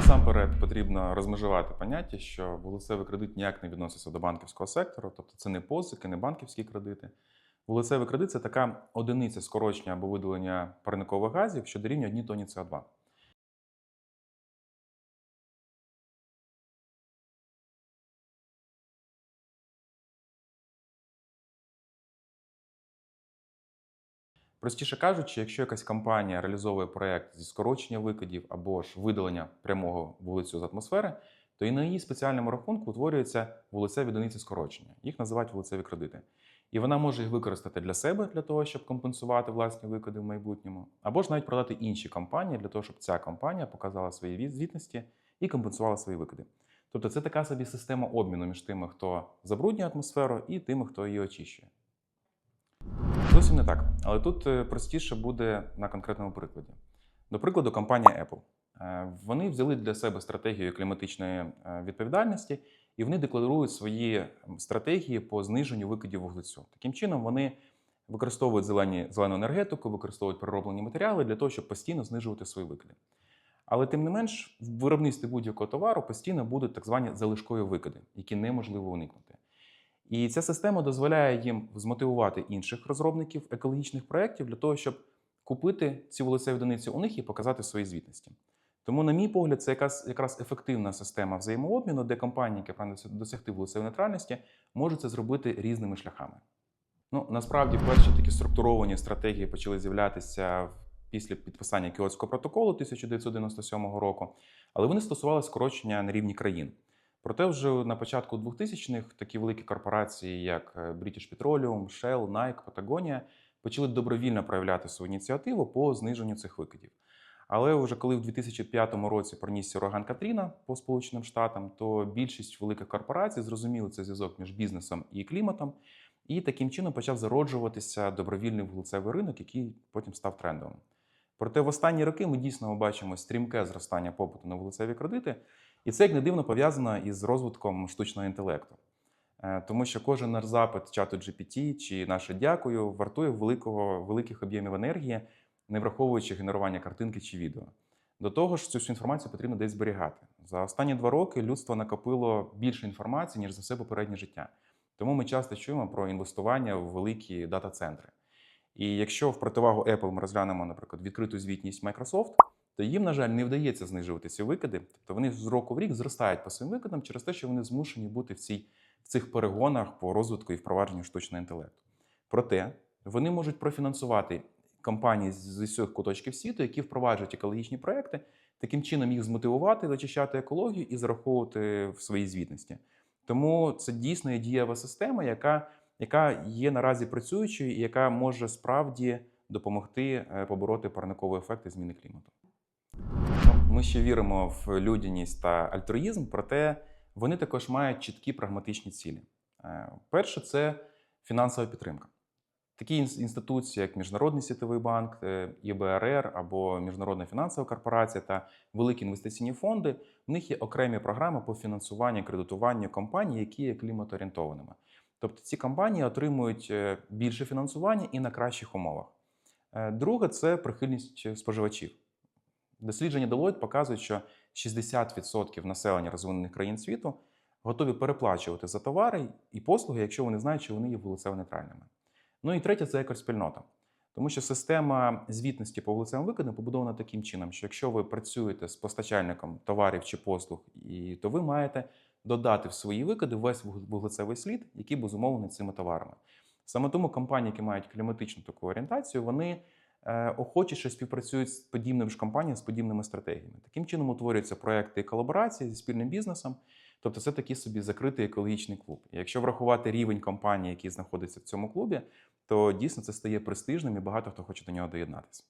Насамперед потрібно розмежувати поняття, що вулицевий кредит ніяк не відноситься до банківського сектору, тобто це не позики, не банківські кредити. Вулицевий кредит це така одиниця скорочення або видалення парникових газів, що дорівнює одній тоні СО2. Простіше кажучи, якщо якась компанія реалізовує проєкт зі скорочення викидів або ж видалення прямого вулицю з атмосфери, то і на її спеціальному рахунку утворюються вулицеві одиниці скорочення. Їх називають вулицеві кредити. І вона може їх використати для себе, для того, щоб компенсувати власні викиди в майбутньому, або ж навіть продати іншій компанії для того, щоб ця компанія показала свої звітності і компенсувала свої викиди. Тобто це така собі система обміну між тими, хто забруднює атмосферу, і тими, хто її очищує. Зовсім не так. Але тут е, простіше буде на конкретному прикладі. До прикладу, компанія Apple. Е, Вони взяли для себе стратегію кліматичної е, відповідальності, і вони декларують свої стратегії по зниженню викидів вуглецю. Таким чином, вони використовують зелені, зелену енергетику, використовують перероблені матеріали для того, щоб постійно знижувати свої викиди. Але тим не менш, в виробництві будь-якого товару постійно будуть так звані залишкові викиди, які неможливо уникнути. І ця система дозволяє їм змотивувати інших розробників екологічних проєктів для того, щоб купити ці вулицеві одиниці у них і показати свої звітності. Тому, на мій погляд, це якраз, якраз ефективна система взаємообміну, де компанії, які прагнуть досягти вулицевої нейтральності, можуть це зробити різними шляхами. Ну, насправді, перші такі структуровані стратегії почали з'являтися після підписання Кіотського протоколу 1997 року, але вони стосувалися скорочення на рівні країн. Проте вже на початку 2000-х такі великі корпорації, як е, British Petroleum, Shell, Nike, Patagonia, почали добровільно проявляти свою ініціативу по зниженню цих викидів. Але вже коли в 2005 році пронісся ураган Катріна по Сполученим Штатам, то більшість великих корпорацій зрозуміли цей зв'язок між бізнесом і кліматом, і таким чином почав зароджуватися добровільний вуглецевий ринок, який потім став трендовим. Проте в останні роки ми дійсно бачимо стрімке зростання попиту на вуглецеві кредити, і це як не дивно пов'язано із розвитком штучного інтелекту. Е, Тому що кожен наш запит чату GPT чи наше дякую вартує великого, великих об'ємів енергії, не враховуючи генерування картинки чи відео. До того ж, цю всю інформацію потрібно десь зберігати. За останні два роки людство накопило більше інформації, ніж за все попереднє життя. Тому ми часто чуємо про інвестування в великі дата-центри. І якщо в противагу Apple ми розглянемо, наприклад, відкриту звітність Microsoft, то їм, на жаль, не вдається знижувати ці викиди. Тобто вони з року в рік зростають по своїм викидам через те, що вони змушені бути в, цій, в цих перегонах по розвитку і впровадженню штучного інтелекту. Проте вони можуть профінансувати компанії з усіх куточків світу, які впроваджують екологічні проекти, таким чином їх змотивувати, зачищати екологію і зараховувати в своїй звітності. Тому це дійсно дієва система, яка, яка є наразі працюючою і яка може справді допомогти е, побороти парниковий ефект і зміни клімату. Ну, Ми ще віримо в людяність та альтруїзм, проте вони також мають чіткі прагматичні цілі. Е, Перше це фінансова підтримка. Такі інституції, як Міжнародний світовий банк, е, ІБРР або Міжнародна фінансова корпорація та великі інвестиційні фонди, в них є окремі програми по фінансуванню кредитуванню компаній, які є кліматоорієнтованими. Тобто ці компанії отримують е, більше фінансування і на кращих умовах. Друге це прихильність споживачів. Дослідження Deloitte показують, що 60% населення розвинених країн світу готові переплачувати за товари і послуги, якщо вони знають, що вони є вулицево-нейтральними. Ну і третє це екоспільнота. Тому що система звітності по вулицевим викидам побудована таким чином, що якщо ви працюєте з постачальником товарів чи послуг, і, то ви маєте додати в свої викиди весь вуглецевий слід, який був зумовлений цими товарами. Саме тому компанії, які мають кліматичну таку орієнтацію, вони охочіше співпрацюють з подібними ж компаніями, з подібними стратегіями. Таким чином утворюються проекти колаборації зі спільним бізнесом. Тобто це такий собі закритий екологічний клуб. І якщо врахувати рівень компаній, які знаходяться в цьому клубі, то дійсно це стає престижним і багато хто хоче до нього доєднатися.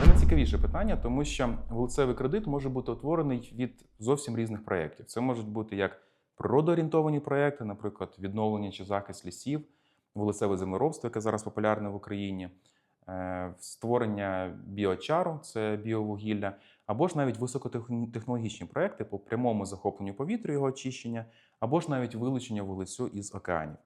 Це найцікавіше питання, тому що вулицевий кредит може бути утворений від зовсім різних проєктів. Це можуть бути як природоорієнтовані проєкти, наприклад, відновлення чи захист лісів, вулицеве землеробство, яке зараз популярне в Україні, е, створення біочару, це біовугілля, або ж навіть високотехнологічні проекти по прямому захопленню повітря, його очищення, або ж навіть вилучення вуглецю із океанів.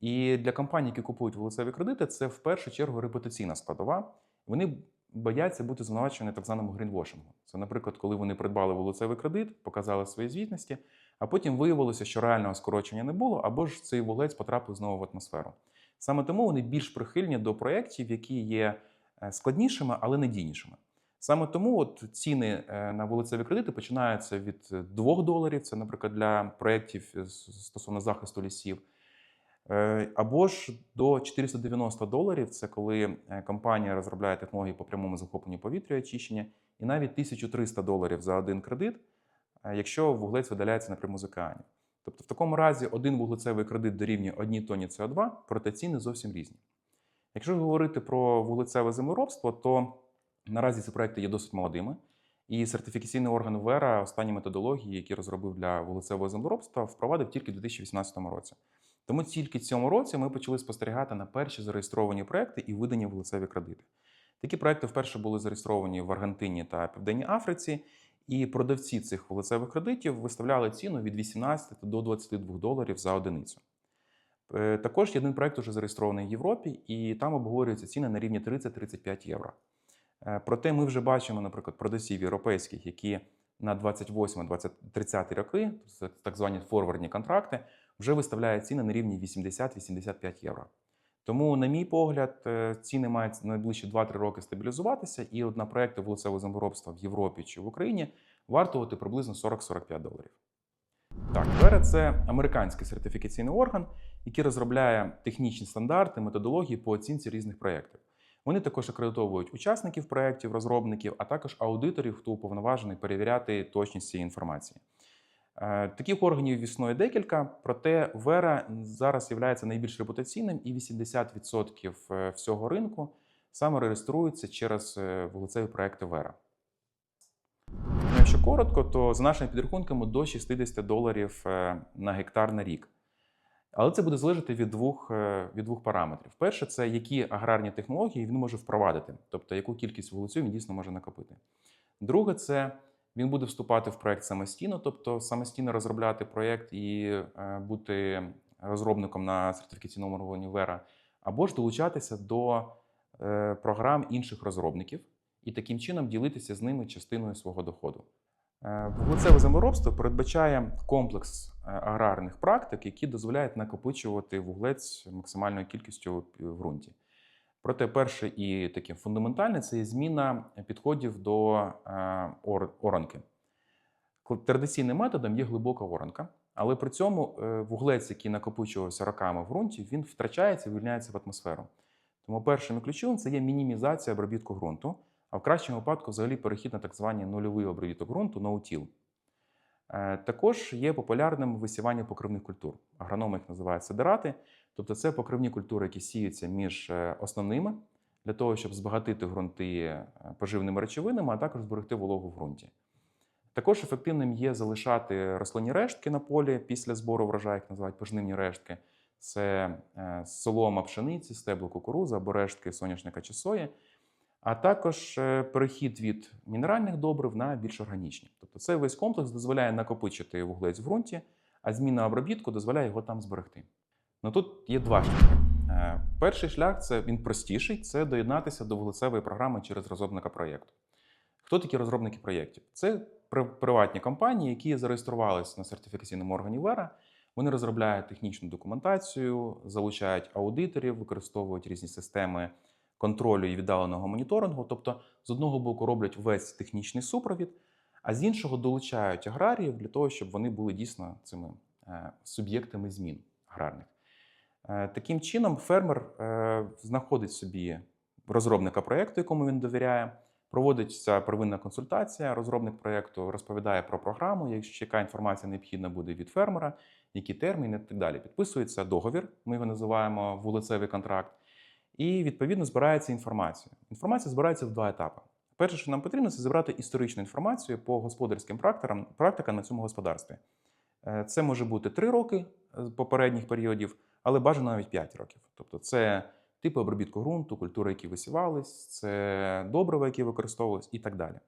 І для компаній, які купують вуглецеві кредити, це в першу чергу репутаційна складова. Вони бояться бути звинувачені так званому грінвошингу. Це, наприклад, коли вони придбали вуглецевий кредит, показали свої звітності, а потім виявилося, що реального скорочення не було, або ж цей вуглець потрапив знову в атмосферу. Саме тому вони більш прихильні до проєктів, які є е, складнішими, але надійнішими. Саме тому от ціни е, на вулицеві кредити починаються від 2 доларів. Це, наприклад, для проєктів е, стосовно захисту лісів. Е, Або ж до 490 доларів це коли е, компанія розробляє технології по прямому захопленню повітря і очищення, і навіть 1300 доларів за один кредит, е, якщо вуглець видаляється напряму з океанів. Тобто, в такому разі один вуглецевий кредит дорівнює одній тоні СО2, проте ціни зовсім різні. Якщо говорити про вуглецеве землеробство, то наразі ці проекти є досить молодими. І сертифікаційний орган ВЕРА останні методології, які розробив для вуглецевого землеробства, впровадив тільки в 2018 році. Тому тільки в цьому році ми почали спостерігати на перші зареєстровані проекти і видані вуглецеві кредити. Такі проекти вперше були зареєстровані в Аргентині та Південній Африці, і продавці цих вуглецевих кредитів виставляли ціну від 18 до 22 доларів за одиницю. Е, Також один проект уже зареєстрований в Європі, і там обговорюються ціни на рівні 30-35 євро. Е, Проте ми вже бачимо, наприклад, продавців європейських, які на 28, 20, 30 роки, так звані форвардні контракти, вже виставляють ціни на рівні 80-85 євро. Тому, на мій погляд, е, ціни мають найближчі 2-3 роки стабілізуватися, і от на проекти вулицевого землеробства в Європі чи в Україні вартувати приблизно 40-45 доларів. Так, ВЕРА – це американський сертифікаційний орган, який розробляє технічні стандарти, методології по оцінці різних проєктів. Вони також акредитовують учасників проєктів, розробників, а також аудиторів, хто уповноважений перевіряти точність цієї інформації. Е, Таких органів існує декілька, проте Вера зараз є найбільш репутаційним, і 80% е, всього ринку саме реєструється через е, вулицеві проекти Вера. Ну, Якщо коротко, то за нашими підрахунками до 60 доларів на гектар на рік. Але це буде залежати від двох, від двох параметрів. Перше, це які аграрні технології він може впровадити, тобто яку кількість вуглецю він дійсно може накопити. Друге, це він буде вступати в проект самостійно, тобто самостійно розробляти проєкт і е, бути розробником на сертифікаційному органі Вера, або ж долучатися до е, програм інших розробників і таким чином ділитися з ними частиною свого доходу. Е, Вуглецеве землеробство передбачає комплекс е, аграрних практик, які дозволяють накопичувати вуглець максимальною кількістю в ґрунті. Проте, перше і таке фундаментальне це є зміна підходів до е, ор- оранки. Традиційним методом є глибока оранка, але при цьому е, вуглець, який накопичувався роками в ґрунті, він втрачається і вивільняється в атмосферу. Тому першим ключовим це є мінімізація обробітку ґрунту, а в кращому випадку взагалі перехід на так звані нульовий обробіток ґрунту no-till. Е, Також є популярним висівання покривних культур. Агрономи їх називають сидерати, тобто це покривні культури, які сіються між е, основними для того, щоб збагатити ґрунти е, поживними речовинами, а також зберегти вологу в ґрунті. Також ефективним є залишати рослинні рештки на полі після збору врожаю, їх називають пожнивні рештки. Це е, солома пшениці, стебло кукурудзи або рештки соняшника чи сої, а також перехід від мінеральних добрив на більш органічні. Тобто цей весь комплекс дозволяє накопичити вуглець в ґрунті, а зміна обробітку дозволяє його там зберегти. Ну тут є два шляхи. Е, Перший шлях це він простіший це доєднатися до вуглецевої програми через розробника проєкту. Хто такі розробники проєктів? Це при- приватні компанії, які зареєструвалися на сертифікаційному органі Вера. Вони розробляють технічну документацію, залучають аудиторів, використовують різні системи контролю і віддаленого моніторингу. Тобто, з одного боку, роблять весь технічний супровід, а з іншого долучають аграріїв для того, щоб вони були дійсно цими е, суб'єктами змін аграрних. Е, Таким чином, фермер е, знаходить собі розробника проєкту, якому він довіряє. Проводиться первинна консультація. Розробник проєкту розповідає про програму, якщо яка інформація необхідна буде від фермера, які терміни і так далі. Підписується договір, ми його називаємо вулицевий контракт, і відповідно збирається інформація. Інформація збирається в два етапи. Перше, що нам потрібно, це зібрати історичну інформацію по господарським практикам, практикам на цьому господарстві. Е, Це може бути 3 роки попередніх періодів, але бажано навіть 5 років. Тобто, це типи обробітку ґрунту, культури, які висівались, це добрива, які використовувались, і так далі.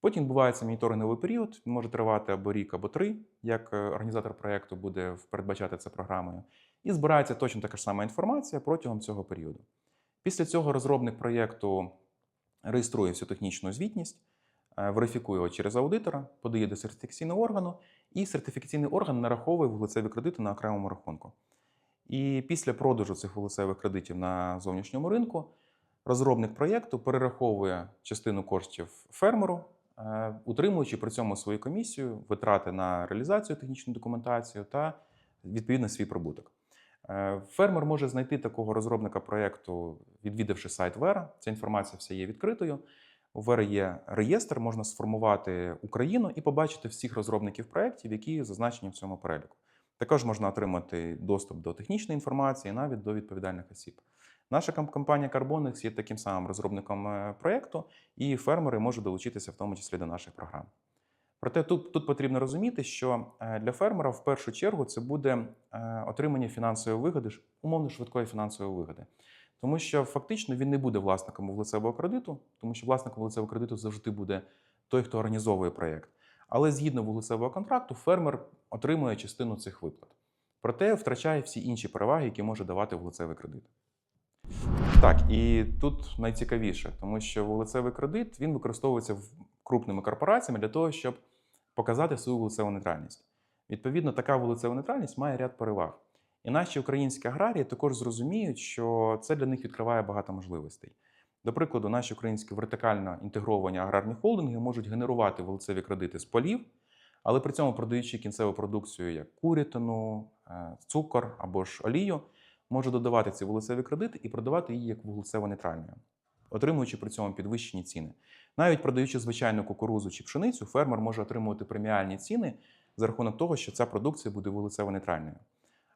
Потім відбувається моніторинговий період, може тривати або рік, або три, як е, організатор проєкту буде передбачати це програмою. І збирається точно така ж сама інформація протягом цього періоду. Після цього розробник проєкту реєструє всю технічну звітність, е, верифікує його через аудитора, подає до сертифікаційного органу, і сертифікаційний орган нараховує вуглецеві кредити на окремому рахунку. І після продажу цих вуглецевих кредитів на зовнішньому ринку розробник проєкту перераховує частину коштів фермеру, е, утримуючи при цьому свою комісію, витрати на реалізацію технічної документації та відповідно свій прибуток. Е, Фермер може знайти такого розробника проєкту, відвідавши сайт Вера. Ця інформація вся є відкритою. У Вера є реєстр, можна сформувати Україну і побачити всіх розробників проєктів, які зазначені в цьому переліку. Також можна отримати доступ до технічної інформації, навіть до відповідальних осіб. Наша компанія Carbonix є таким самим розробником е, проєкту, і фермери можуть долучитися в тому числі до наших програм. Проте тут, тут потрібно розуміти, що е, для фермера в першу чергу це буде е, отримання фінансової вигоди, умовно швидкої фінансової вигоди. Тому що фактично він не буде власником вуглецевого кредиту, тому що власником вуглецевого кредиту завжди буде той, хто організовує проєкт. Але згідно вуглецевого контракту, фермер отримує частину цих виплат. Проте втрачає всі інші переваги, які може давати вуглецевий кредит. Так, і тут найцікавіше, тому що вуглецевий кредит він використовується крупними корпораціями для того, щоб показати свою вуглецеву нейтральність. Відповідно, така вуглецева нейтральність має ряд переваг. І наші українські аграрії також зрозуміють, що це для них відкриває багато можливостей. До прикладу, наші українські вертикально інтегровані аграрні холдинги можуть генерувати вуглецеві кредити з полів, але при цьому продаючи кінцеву продукцію як курятину, е, цукор або ж олію, може додавати ці вуглецеві кредити і продавати її як вуглецево-нейтральною, отримуючи при цьому підвищені ціни. Навіть продаючи звичайну кукурузу чи пшеницю, фермер може отримувати преміальні ціни за рахунок того, що ця продукція буде вуглецево-нейтральною.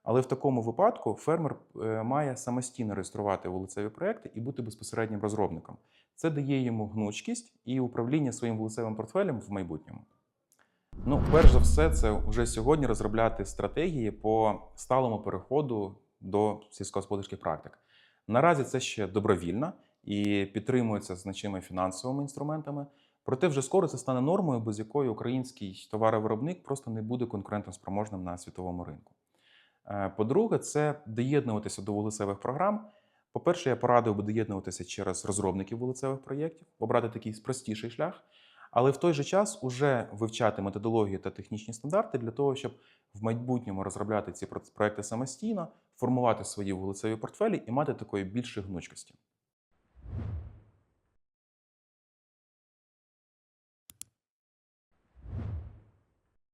Але в такому випадку фермер е, має самостійно реєструвати вуглецеві проекти і бути безпосереднім розробником. Це дає йому гнучкість і управління своїм вуглецевим портфелем в майбутньому. Ну, перш за все, це вже сьогодні розробляти стратегії по сталому переходу до сільськогосподарських практик. Наразі це ще добровільно і підтримується значними фінансовими інструментами. Проте вже скоро це стане нормою, без якої український товаровиробник просто не буде конкурентоспроможним на світовому ринку. Е, По-друге, це доєднуватися до вулицевих програм. По-перше, я порадив би доєднуватися через розробників вуглецевих проєктів, обрати такий простіший шлях, але в той же час уже вивчати методологію та технічні стандарти для того, щоб в майбутньому розробляти ці проекти самостійно, формувати свої вулицеві портфелі і мати такої більшої гнучкості.